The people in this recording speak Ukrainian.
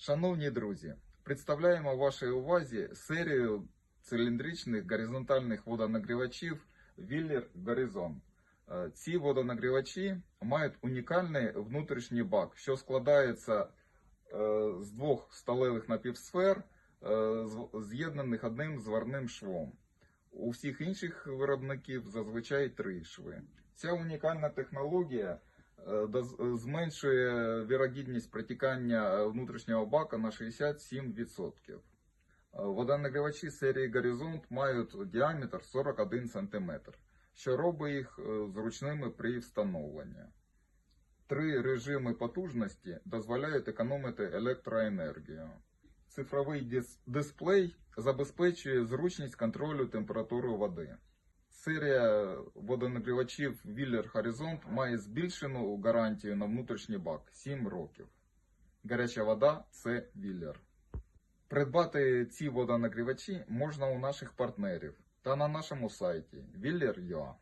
Шановні друзі, представляємо вашій увазі серію циліндричних горизонтальних водонагрівачів Willer Horizon. Е, Ці водонагрівачі мають унікальний внутрішній бак, що складається е, з двох сталевих напівсфер, е, з'єднаних одним зварним швом. У всіх інших виробників зазвичай три шви. Ця унікальна технологія зменшує вірогідність протікання е, внутрішнього бака на 67%. Е, Водонагрівачі серії Горизонт мають діаметр 41 см, що робить їх е, зручними при встановленні. Три режими потужності дозволяють економити електроенергію. Цифровий дисплей забезпечує зручність контролю температури води. Серія водонагрівачів Віллер Horizont має збільшену гарантію на внутрішній бак 7 років. Гаряча вода це Віллер. Придбати ці водонагрівачі можна у наших партнерів та на нашому сайті willer.ua.